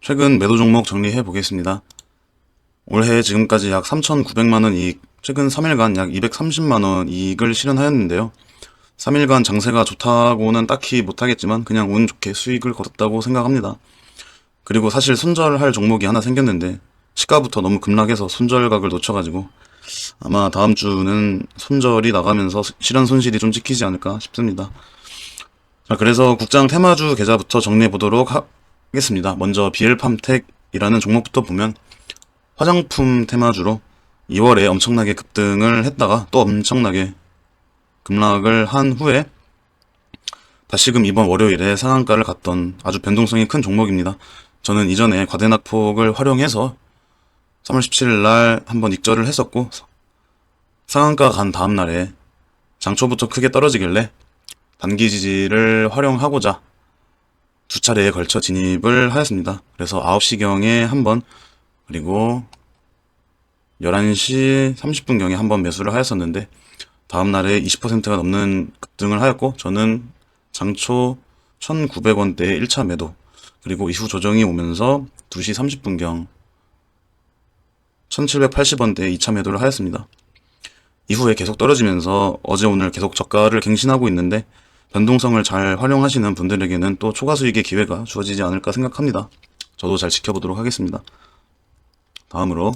최근 매도 종목 정리해 보겠습니다. 올해 지금까지 약 3,900만원 이익, 최근 3일간 약 230만원 이익을 실현하였는데요. 3일간 장세가 좋다고는 딱히 못하겠지만 그냥 운 좋게 수익을 거뒀다고 생각합니다. 그리고 사실 손절할 종목이 하나 생겼는데 시가부터 너무 급락해서 손절각을 놓쳐가지고 아마 다음 주는 손절이 나가면서 실현 손실이 좀 찍히지 않을까 싶습니다. 자, 그래서 국장 테마주 계좌부터 정리해 보도록 하 겠습니다. 먼저 비엘팜텍이라는 종목부터 보면 화장품 테마주로 2월에 엄청나게 급등을 했다가 또 엄청나게 급락을 한 후에 다시금 이번 월요일에 상한가를 갔던 아주 변동성이 큰 종목입니다. 저는 이전에 과대낙폭을 활용해서 3월 17일 날 한번 익절을 했었고 상한가 간 다음 날에 장초부터 크게 떨어지길래 단기 지지를 활용하고자 두 차례에 걸쳐 진입을 하였습니다. 그래서 9시경에 한 번, 그리고 11시 30분경에 한 번 매수를 하였었는데, 다음 날에 20%가 넘는 급등을 하였고, 저는 장초 1,900원대의 1차 매도, 그리고 이후 조정이 오면서 2시 30분경 1,780원대의 2차 매도를 하였습니다. 이후에 계속 떨어지면서 어제 오늘 계속 저가를 갱신하고 있는데 변동성을 잘 활용하시는 분들에게는 또 초과 수익의 기회가 주어지지 않을까 생각합니다. 저도 잘 지켜보도록 하겠습니다. 다음으로